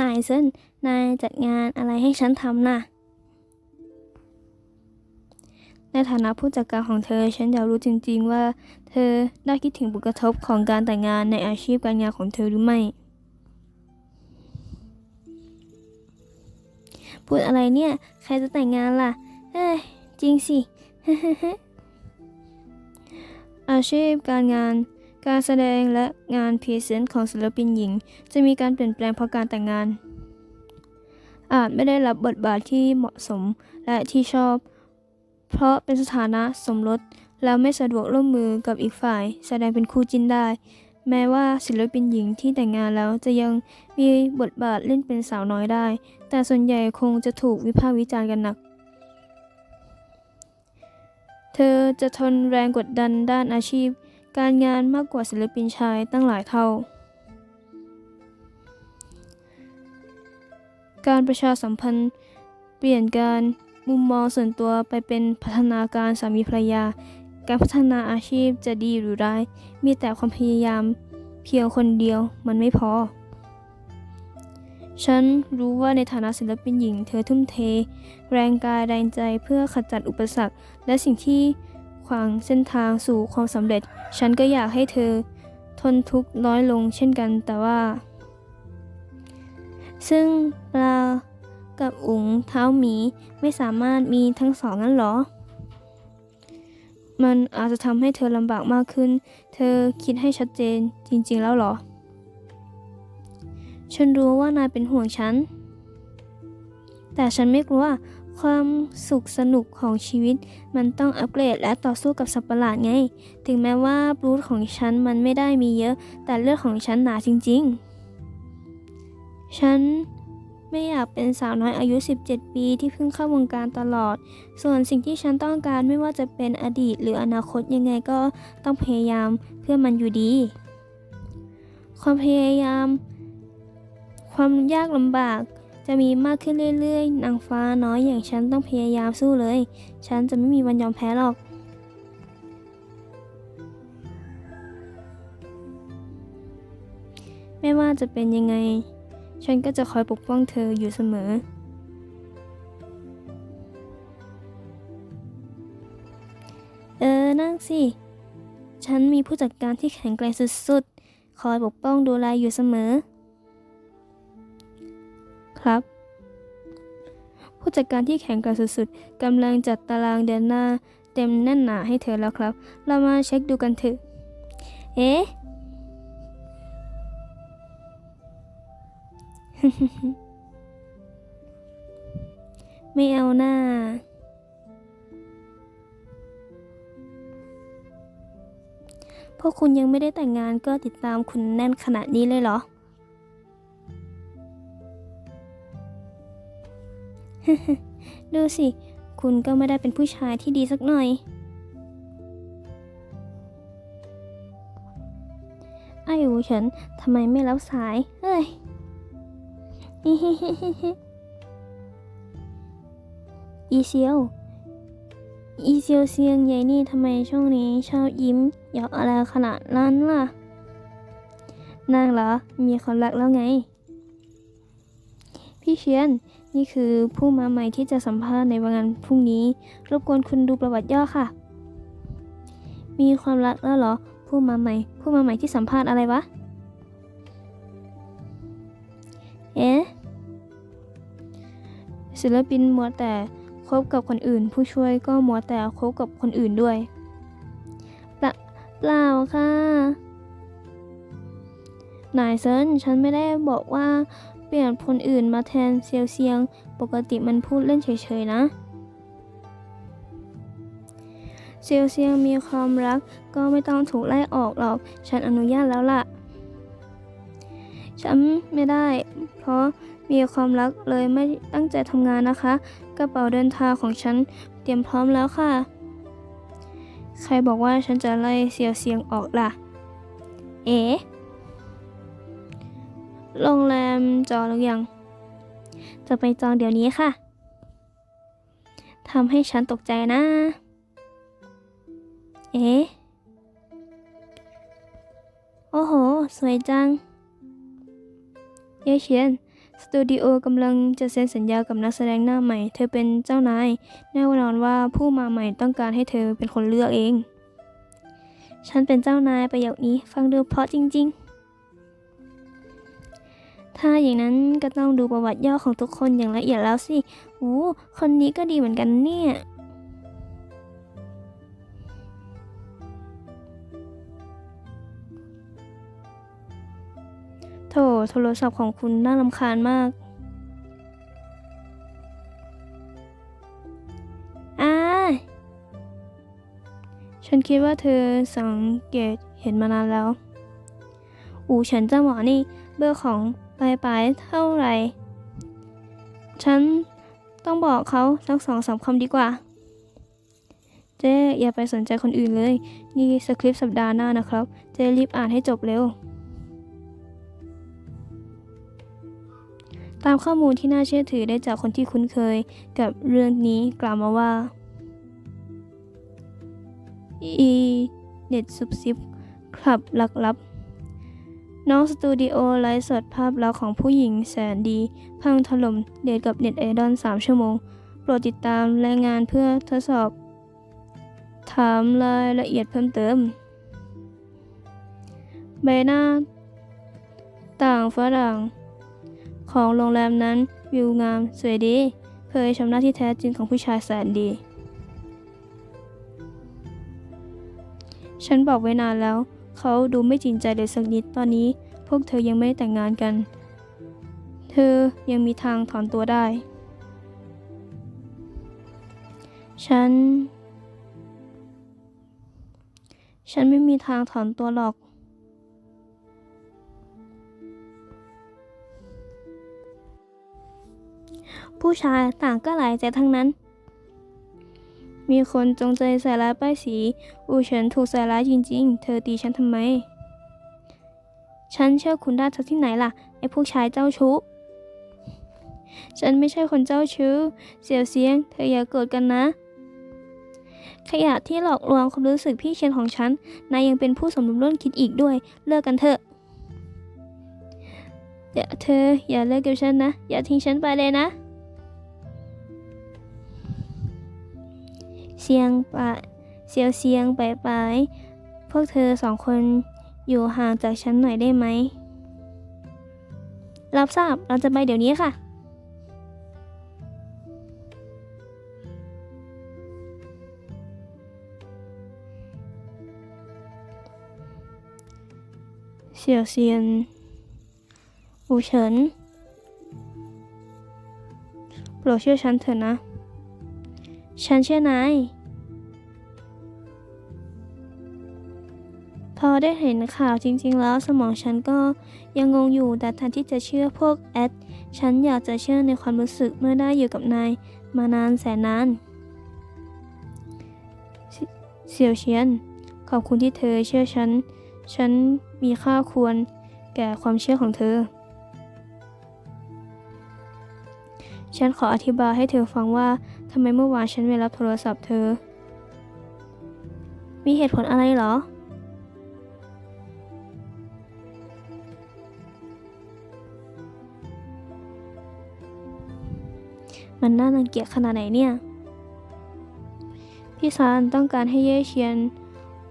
นายเซนนายจัดงานอะไรให้ฉันทำน่ะ ในฐานะผู้จัดการของเธอ ฉันอยากรู้จริงๆว่า เธอได้คิดถึงผลกระทบของการแต่งงานในอาชีพการงานของเธอหรือไม่ พูดอะไรเนี่ย ใครจะแต่งงานล่ะเอ้ย จริงสิ อาชีพการงาน การแสดงและงานพรีเซนต์ของศิลปินหญิง จะมีการเปลี่ยนแปลงเพราะการแต่งงาน อาจไม่ได้รับบทบาทที่เหมาะสมและที่ชอบ เพราะเป็นสถานะสมรสแล้วไม่สะดวกร่วมมือกับอีกฝ่าย แสดงเป็นคู่จิ้นได้ แม้ว่าศิลปินหญิงที่แต่งงานแล้วจะยังมีบทบาทเล่นเป็นสาวน้อยได้ แต่ส่วนใหญ่คงจะถูกวิพากษ์วิจารณ์กันหนัก เธอจะทนแรงกดดันด้านอาชีพ การงานมากกว่าศิลปินชายตั้งหลายเท่า การประชาสัมพันธ์เปลี่ยนการมุมมองส่วนตัวไปเป็นพัฒนาการสามีภรรยา การพัฒนาอาชีพจะดีหรือร้าย มีแต่ความพยายามเพียงคนเดียวมันไม่พอ ฉันรู้ว่าในฐานะศิลปินหญิง เธอทุ่มเท แรงกายแรงใจเพื่อขจัดอุปสรรค และสิ่งที่ ขวางเส้นทางสู่ความสำเร็จ ฉันก็อยากให้เธอ ทนทุกข์น้อยลงเช่นกันแต่ว่า ซึ่งปลากับอุ๋งเท้าหมีไม่สามารถมีทั้งสองนั้นหรอ มันอาจจะทำให้เธอลำบากมากขึ้น เธอคิดให้ชัดเจนจริง ๆ แล้วหรอ ฉันรู้ว่านายเป็นห่วงฉัน แต่ฉันไม่กลัว ความสุขสนุกของชีวิต มันต้องอัปเกรดและต่อสู้กับสัตว์ประหลาดไง ถึงแม้ว่าบลูดของฉันมันไม่ได้มีเยอะ แต่เลือดของฉันหนาจริง ๆ ฉันไม่อยากเป็นสาวน้อยอายุ 17 ปีที่เพิ่งเข้าวงการตลอด ส่วนสิ่งที่ฉันต้องการไม่ว่าจะเป็นอดีตหรืออนาคตยังไงก็ต้องพยายามเพื่อมันอยู่ดี ความพยายาม ความยากลำบาก จะมีมากขึ้นเรื่อยๆ นางฟ้าน้อยอย่างฉันต้องพยายามสู้เลย ฉันจะไม่มีวันยอมแพ้หรอก ไม่ว่าจะเป็นยังไง ฉันก็จะคอยปกป้องเธออยู่เสมอ เออ นั่งสิ ฉันมีผู้จัดการที่แข็งแกร่งสุดๆ คอยปกป้องดูแลอยู่เสมอ ครับ ผู้จัดการที่แข็งกร่งสุดๆกำลังจัดตารางเดือนหน้า เต็มแน่นหนาให้เธอแล้วครับ เรามาเช็คดูกันเถอะ เอ๊ะไม่เอาหน้า พวกคุณยังไม่ได้แต่งงานก็ติดตามคุณแน่นขนาดนี้เลยเหรอ ดูสิ คุณก็ไม่ได้เป็นผู้ชายที่ดีสักหน่อย ไอ้หูฉันทำไมไม่รับสาย เฮ้ย อีเซียว อีเซียวเซียงใหญ่นี่ทำไมช่วงนี้ชอบยิ้มหยอกอะไรขนาดนั้นล่ะ นางเหรอ มีคนรักแล้วไง พี่เชียน นี่คือผู้มาใหม่ที่จะสัมภาษณ์ในวันงานพรุ่งนี้ รบกวนคุณดูประวัติย่อค่ะ มีความรักแล้วเหรอ ผู้มาใหม่ ผู้มาใหม่ที่สัมภาษณ์อะไรวะ เอ๊ะ ศิลปินมัวแต่คบกับคนอื่น ผู้ช่วยก็มัวแต่คบกับคนอื่นด้วยเปล่าเปล่าค่ะนายเซินฉันไม่ได้บอกว่า เปลี่ยนคนอื่นมาแทนเซียวเซียง ปกติมันพูดเล่นเฉยๆนะ เซียวเซียงมีความรักก็ไม่ต้องถูกไล่ออกหรอก ฉันอนุญาตแล้วล่ะ ฉันไม่ได้ เพราะมีความรักเลยไม่ตั้งใจทำงานนะคะ กระเป๋าเดินทางของฉันเตรียมพร้อมแล้วค่ะ ใครบอกว่าฉันจะไล่เซียวเซียงออกล่ะ เอ๋ โรงแรมจองหรือยัง จะไปจองเดี๋ยวนี้ค่ะทำให้ฉันตกใจนะ เอ๊ะ โอ้โห สวยจัง เย่เฉียน สตูดิโอกำลังจะเซ็นสัญญากับนักแสดงหน้าใหม่ เธอเป็นเจ้านาย แน่นอนว่าผู้มาใหม่ต้องการให้เธอเป็นคนเลือกเอง ฉันเป็นเจ้านายประโยคนี้ฟังดูเพราะจริง ๆ ถ้าอย่างนั้นก็ต้องดูประวัติย่อของทุกคนอย่างละเอียดแล้วสิโอ้คนนี้ก็ดีเหมือนกันเนี่ยโถโทรศัพท์ของคุณน่ารำคาญมากอาฉันคิดว่าเธอสังเกตเห็นมานานแล้ว อูเฉินจ้าหมอนี่ เบอร์ของ ปลายปลายๆเท่าไหร่ ฉันต้องบอกเขาสักสองสามคำดีกว่า เจ๊อย่าไปสนใจคนอื่นเลย นี่สคริปต์สัปดาห์หน้านะครับ เจ๊รีบอ่านให้จบเร็ว ตามข้อมูลที่น่าเชื่อถือได้จากคนที่คุ้นเคยกับเรื่องนี้กล่าวมาว่า อีเน็ตซุบซิบคลับลักลับ น้องสตูดิโอไลฟ์สดภาพลักษณ์ของผู้หญิงแสนดี พังถล่มเดทกับเน็ตไอดอล3ชั่วโมง โปรดติดตามรายงานเพื่อทดสอบ ถามรายละเอียดเพิ่มเติม ใบหน้า ต่างฝรั่ง ของโรงแรมนั้นวิวงามสวยดี เผยชมหน้าที่แท้จริงของผู้ชายแสนดี ฉันบอกไว้นานแล้ว เขาดูไม่จริงใจเลยสักนิดตอนนี้ พวกเธอยังไม่ได้แต่งงานกัน เธอยังมีทางถอนตัวได้ ฉัน ฉันไม่มีทางถอนตัวหรอก ผู้ชายต่างก็หลายใจทั้งนั้น มีคนจงใจใส่ร้ายป้ายสี อูเฉินถูกใส่ร้ายจริง ๆ เธอตีฉันทำไม ฉันเชื่อคุณได้จากที่ไหนล่ะ ไอ้พวกชายเจ้าชู้ ฉันไม่ใช่คนเจ้าชู้ เสี่ยวเสียง เธออย่าโกรธกันนะ ขยะที่หลอกลวงความรู้สึกพี่เชนของฉัน นายยังเป็นผู้สมรู้ร่วมคิดอีกด้วย เลิกกันเถอะอย่าเธออย่าเลิกกับฉันนะ อย่าทิ้งฉันไปเลยนะ เสียงปะเสียวเสียงไปไปพวกเธอสองคนอยู่ห่างจากฉันหน่อยได้ไหม รับทราบ เราจะไปเดี๋ยวนี้ค่ะ เสี่ยวเซียน อูเฉิน โปรดเชื่อฉันเถอะนะ ฉันเชื่อนาย พอได้เห็นข่าวจริงๆ แล้วสมองฉันก็ยังงงอยู่แต่แทนที่จะเชื่อพวกแอด ฉันอยากจะเชื่อในความรู้สึกเมื่อได้อยู่กับนาย มานานแสนนานเสี่ยวเชียน ขอบคุณที่เธอเชื่อฉัน ฉันมีค่าควรแก่ความเชื่อของเธอ ฉันขออธิบายให้เธอฟังว่าทำไมเมื่อวานฉันไม่รับโทรศัพท์เธอ มีเหตุผลอะไรเหรอ มันน่ารังเกียจขนาดไหนเนี่ย พี่ซานต้องการให้เย่เชียน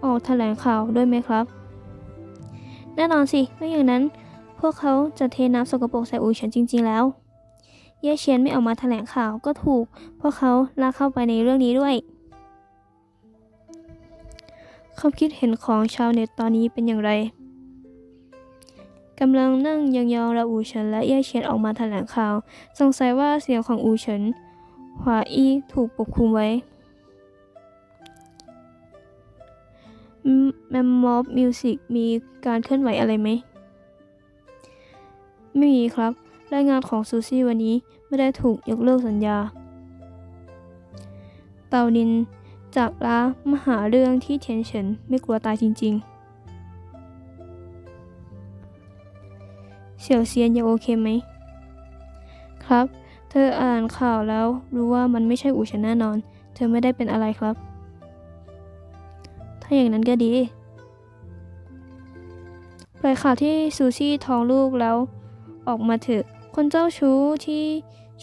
ออกแถลงข่าวด้วยไหมครับ แน่นอนสิไม่อย่างนั้น พวกเขาจะเทน้ำสกปรกใส่อูเฉินจริง ๆ แล้ว เย่เชียนไม่ออกมาแถลงข่าวก็ถูก พวกเขาลากเข้าไปในเรื่องนี้ด้วยความคิดเห็นของชาวเน็ตตอนนี้เป็นอย่างไร กำลังนั่งยองๆระอูเฉินและเย่เชียนออกมาแถลงข่าว สงสัยว่าเสียงของอูเฉินหวาอี้ถูกปกคลุมไว้แมมมอบมิวสิกมีการเคลื่อนไหวอะไรไหม ไม่มีครับ รายงานของซูซี่วันนี้ไม่ได้ถูกยกเลิกสัญญา เตานินจากล้ามหาเรื่องที่เทียนเฉินไม่กลัวตายจริง ๆ เสี่ยวเซียนยังโอเคไหม ครับ เธออ่านข่าวแล้วรู้ว่ามันไม่ใช่อูเฉินแน่นอน เธอไม่ได้เป็นอะไรครับ ถ้าอย่างนั้นก็ดีปล่อยข่าวที่ซูซี่ท้องลูกแล้วออกมาเถอะ คนเจ้าชู้ที่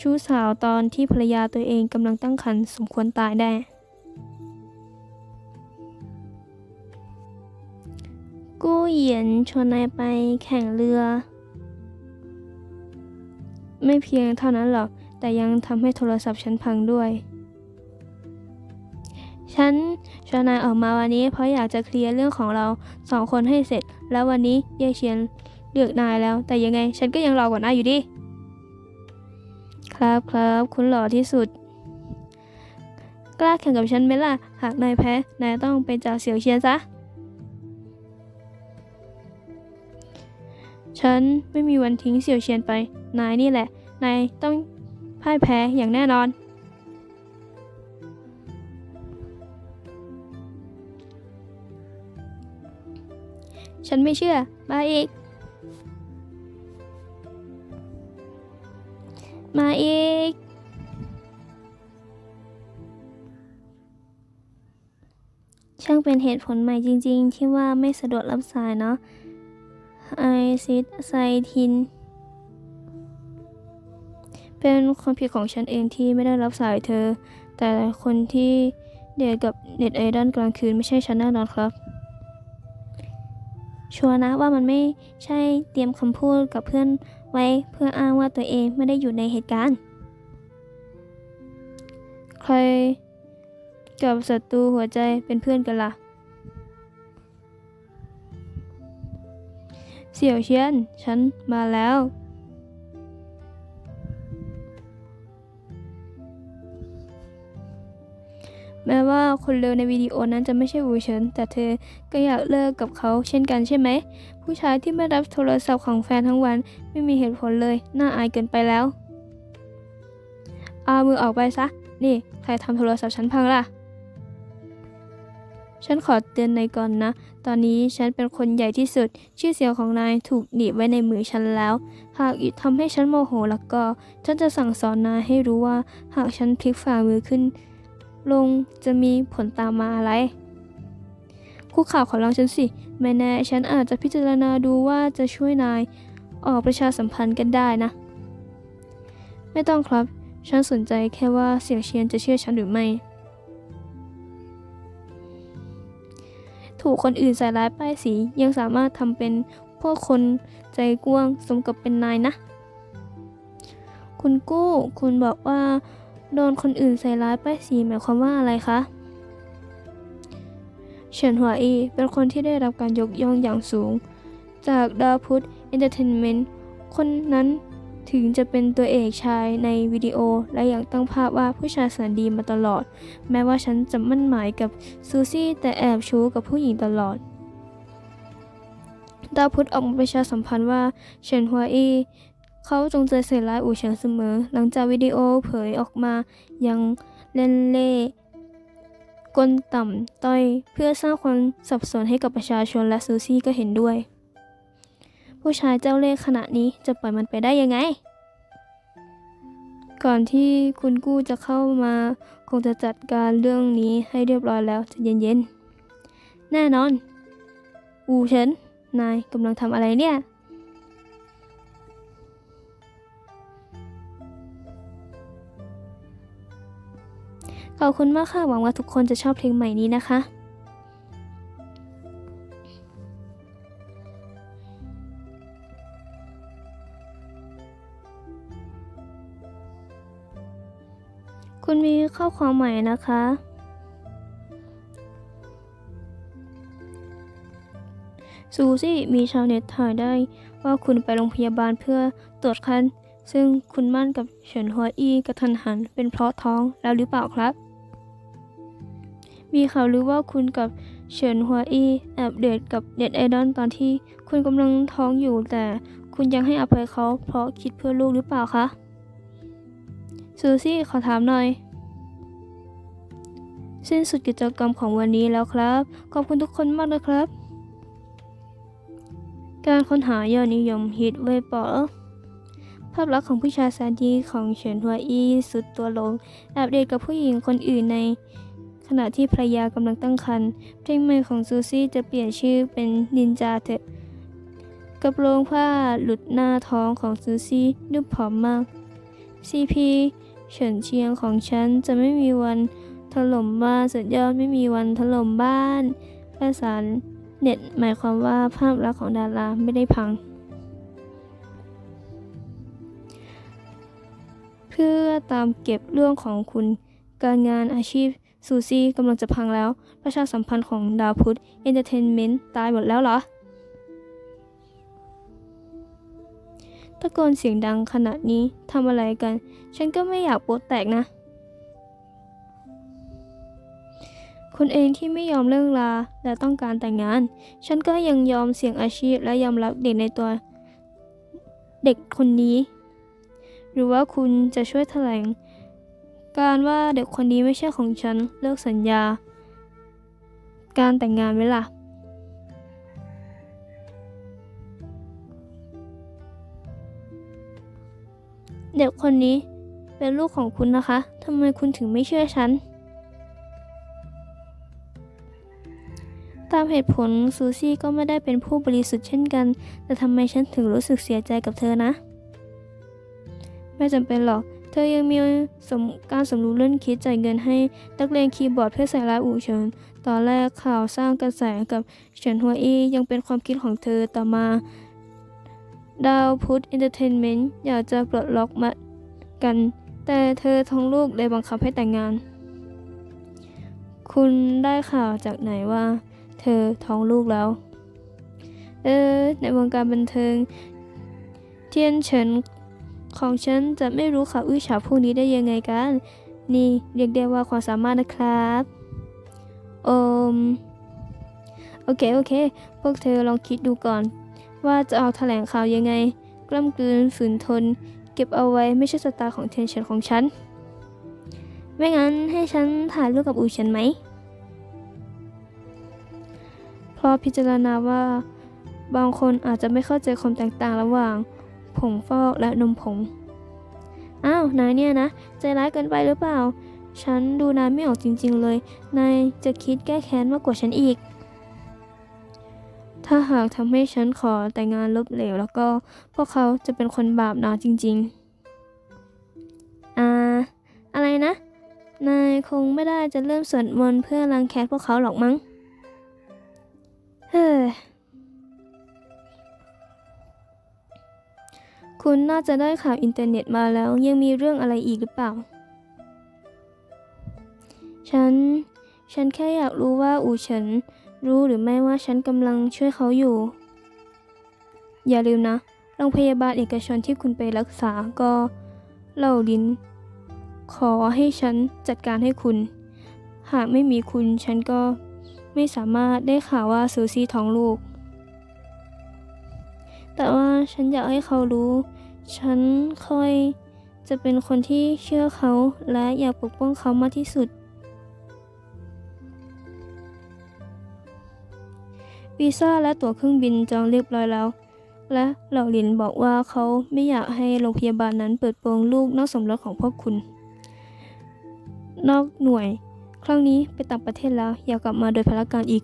ชู้สาวตอนที่ภรรยาตัวเองกำลังตั้งครรภ์สมควรตายได้ กู้เหยียนชวนนายไปแข่งเรือ ไม่เพียงเท่านั้นหรอก แต่ยังทำให้โทรศัพท์ฉันพังด้วย ฉันชวนนายออกมาวันนี้ เพราะอยากจะเคลียร์เรื่องของเราสองคนให้เสร็จ แล้ววันนี้เย่เชียนเลือกนายแล้ว แต่ยังไง ฉันก็ยังรอกว่านายอยู่ดิครับครับ คุณหล่อที่สุด กล้าแข่งกับฉันไหมล่ะ หากนายแพ้ นายต้องไปจ่าเสี่ยวเชียนซะ ฉันไม่มีวันทิ้งเสี่ยวเชียนไป นายนี่แหละ นายต้องพ่ายแพ้อย่างแน่นอน ฉันไม่เชื่อ มาอีก มาอีกช่างเป็นเหตุผลใหม่จริง ๆ ที่ว่าไม่สะดวกรับสายเนาะ ไอซิดไซทิน เป็นความผิดของฉันเองที่ไม่ได้รับสายเธอ แต่คนที่เดทกับเน็ตไอดอลกลางคืนไม่ใช่ฉันแน่นอนครับ ชัวร์นะว่ามันไม่ใช่เตรียมคำพูดกับเพื่อนไว้เพื่ออ้างว่าตัวเองไม่ได้อยู่ในเหตุการณ์ ใครกับศัตรูหัวใจเป็นเพื่อนกันล่ะ เสี่ยวเชียน ฉันมาแล้ว แม้ว่าคนเร็วในวิดีโอนั้นจะไม่ใช่วูเฉิน แต่เธอก็อยากเลิกกับเขาเช่นกันใช่ไหม ผู้ชายที่ไม่รับโทรศัพท์ของแฟนทั้งวันไม่มีเหตุผลเลย น่าอายเกินไปแล้ว เอามือออกไปซะ นี่ ใครทำโทรศัพท์ฉันพังล่ะ ฉันขอเตือนนายก่อนนะ ตอนนี้ฉันเป็นคนใหญ่ที่สุด ชื่อเสียงของนายถูกหนีบไว้ในมือฉันแล้ว หากอีกทำให้ฉันโมโหแล้วก็ ฉันจะสั่งสอนนายให้รู้ว่า หากฉันพลิกฝ่ามือขึ้น ลงจะมีผลตามมาอะไรคู่ข่าวขอลองฉันสิ ไม่แน่ฉันอาจจะพิจารณาดูว่าจะช่วยนาย ออกประชาสัมพันธ์กันได้นะ ไม่ต้องครับ ฉันสนใจแค่ว่าเสียงเชียนจะเชื่อฉันหรือไม่ ถูกคนอื่นใส่ร้ายป้ายสี ยังสามารถทำเป็นพวกคนใจกว้างสมกับเป็นนายนะ คุณกู้ คุณบอกว่า โดนคนอื่นใส่ร้ายป้ายสีหมายความว่าอะไรคะเฉินหัวอีเป็นคนที่ได้รับการยกย่องอย่างสูง จากดาวพุธเอนเตอร์เทนเมนต์คนนั้น ถึงจะเป็นตัวเอกชายในวิดีโอ และยังตั้งภาพว่าผู้ชายแสนดีมาตลอด แม้ว่าฉันจะมั่นหมายกับซูซี่แต่แอบชู้กับผู้หญิงตลอด ดาวพุธออกมาประชาสัมพันธ์ว่าเฉินหัวอีเขาจงใจใส่ร้ายอู่เฉิงเสมอ หลังจากวิดีโอเผยออกมายังเล่นเล่กลต่ำต้อย เพื่อสร้างความสับสนให้กับประชาชนและซูซี่ก็เห็นด้วย ผู้ชายเจ้าเล่ห์ขณะนี้จะปล่อยมันไปได้ยังไง ก่อนที่คุณกู้จะเข้ามา คงจะจัดการเรื่องนี้ให้เรียบร้อยแล้วจะเย็นๆ แน่นอน อูเฉิน นายกำลังทำอะไรเนี่ยขอบคุณมากค่ะ หวังว่าทุกคนจะชอบเพลงใหม่นี้นะคะ คุณมีข้อความใหม่นะคะ ซูซี่มีชาวเน็ตถ่ายได้ว่าคุณไปโรงพยาบาลเพื่อตรวจคัน ซึ่งคุณมั่นกับเฉินหัวอี้กระทันหันเป็นเพราะท้องแล้วหรือเปล่าครับ มีข่าวลือว่าคุณกับเฉินหัวอี้แอบเดทกับเน็ตไอดอลตอนที่คุณกำลังท้องอยู่แต่คุณยังให้อภัยเขาเพราะคิดเพื่อลูกหรือเปล่าคะ ซูซี่ขอถามหน่อย สิ้นสุดกิจกรรมของวันนี้แล้วครับ ขอบคุณทุกคนมากนะครับ การค้นหายอดนิยมฮิตเวเปอภาพลักษณ์ของผู้ชายแสนดีของเฉินหัวอี้สุดตัวลงแอบเดทกับผู้หญิงคนอื่นใน ขณะที่ภรรยากำลังตั้งครรภ์เพลงใหม่ของซูซี่จะเปลี่ยนชื่อเป็นนินจาเถอะกระโปรงผ้าหลุดหน้าท้องของซูซี่ดูผอมมากซีพี เฉินเชียงของฉันจะไม่มีวันถล่มบ้านสุดยอดไม่มีวันถล่มบ้านภาษาเน็ตหมายความว่าภาพลักษณ์ของดาราไม่ได้พัง เพื่อตามเก็บเรื่องของคุณการงานอาชีพซูซี่กำลังจะพังแล้ว ประชาสัมพันธ์ของดาวพุธเอนเตอร์เทนเมนต์ตายหมดแล้วเหรอ ตะโกนเสียงดังขนาดนี้ทำอะไรกัน ฉันก็ไม่อยากโป๊ะแตกนะ คนเองที่ไม่ยอมเลิกลาและต้องการแต่งงาน ฉันก็ยังยอมเสี่ยงอาชีพและยอมรับเด็กในตัวเด็กคนนี้ หรือว่าคุณจะช่วยแถลง การว่าเด็กคนนี้ไม่ใช่ของฉันเลิกสัญญา การแต่งงานไหมล่ะ เด็กคนนี้เป็นลูกของคุณนะคะทำไมคุณถึงไม่เชื่อฉัน ตามเหตุผลซูซี่ก็ไม่ได้เป็นผู้บริสุทธิ์เช่นกัน แต่ทำไมฉันถึงรู้สึกเสียใจกับเธอนะ ไม่จำเป็นหรอก เธอยังมีสมการสมรู้ร่วมคิดจ่ายเงินให้นักเลงคีย์บอร์ดเพื่อใส่ร้ายอู่เฉินตอนแรกข่าวสร้างกระแสกับเฉินหัวอี้ยังเป็นความคิดของเธอต่อมา ดาวพุธเอนเตอร์เทนเมนต์อยากจะปลดล็อกมากัน แต่เธอท้องลูกเลยบังคับให้แต่งงาน คุณได้ข่าวจากไหนว่า เธอท้องลูกแล้ว เออ ในวงการบันเทิง เทียนเฉินของฉันจะไม่รู้ข่าวอื้อฉาวพวกนี้ได้ยังไงกัน นี่เรียกได้ว่าความสามารถนะครับโอมโอเค โอเค พวกเธอลองคิดดูก่อน ว่าจะเอาแถลงข่าวยังไง กล้ำกลืนฝืนทน เก็บเอาไว้ไม่ใช่สไตล์ของเทียนเฉินของฉัน ไม่งั้นให้ฉันถ่ายรูปกับอูเฉินไหมเพราะพิจารณาว่าบางคนอาจจะไม่เข้าใจความแตกต่างระหว่าง ผงฟอกและนมผง อ้าว นายเนี่ยนะ ใจร้ายเกินไปหรือเปล่า ฉันดูนายไม่ออกจริง ๆ เลย นายจะคิดแก้แค้นมากกว่าฉันอีก ถ้าหากทำให้ฉันขอแต่งงานลบเหลว แล้วก็พวกเขาจะเป็นคนบาปหนาจริง ๆ อ่า อะไรนะ นายคงไม่ได้จะเริ่มสวดมนต์เพื่อรังแคพวกเขาหรอกมั้ง เฮ้ยคุณน่าจะได้ข่าวอินเทอร์เน็ตมาแล้วยังมีเรื่องอะไรอีกหรือเปล่า ฉัน ฉันแค่อยากรู้ว่าอูเฉิน รู้หรือไม่ว่าฉันกำลังช่วยเขาอยู่ อย่าลืมนะ โรงพยาบาลเอกชนที่คุณไปรักษาก็เล่าลิ้น ขอให้ฉันจัดการให้คุณ หากไม่มีคุณฉันก็ไม่สามารถได้ข่าวว่าซูซี่ท้องลูก แต่ว่าฉันอยากให้เขารู้ ฉันค่อยจะเป็นคนที่เชื่อเขาและอยากปกป้องเขามากที่สุด วีซ่าและตั๋วเครื่องบินจองเรียบร้อยแล้ว และเหล่าหลินบอกว่าเขาไม่อยากให้โรงพยาบาลนั้นเปิดโปงลูกนอกสมรสของพวกคุณ นอกหน่วย ครั้งนี้ไปต่างประเทศแล้วอยากกลับมาโดยพละการอีก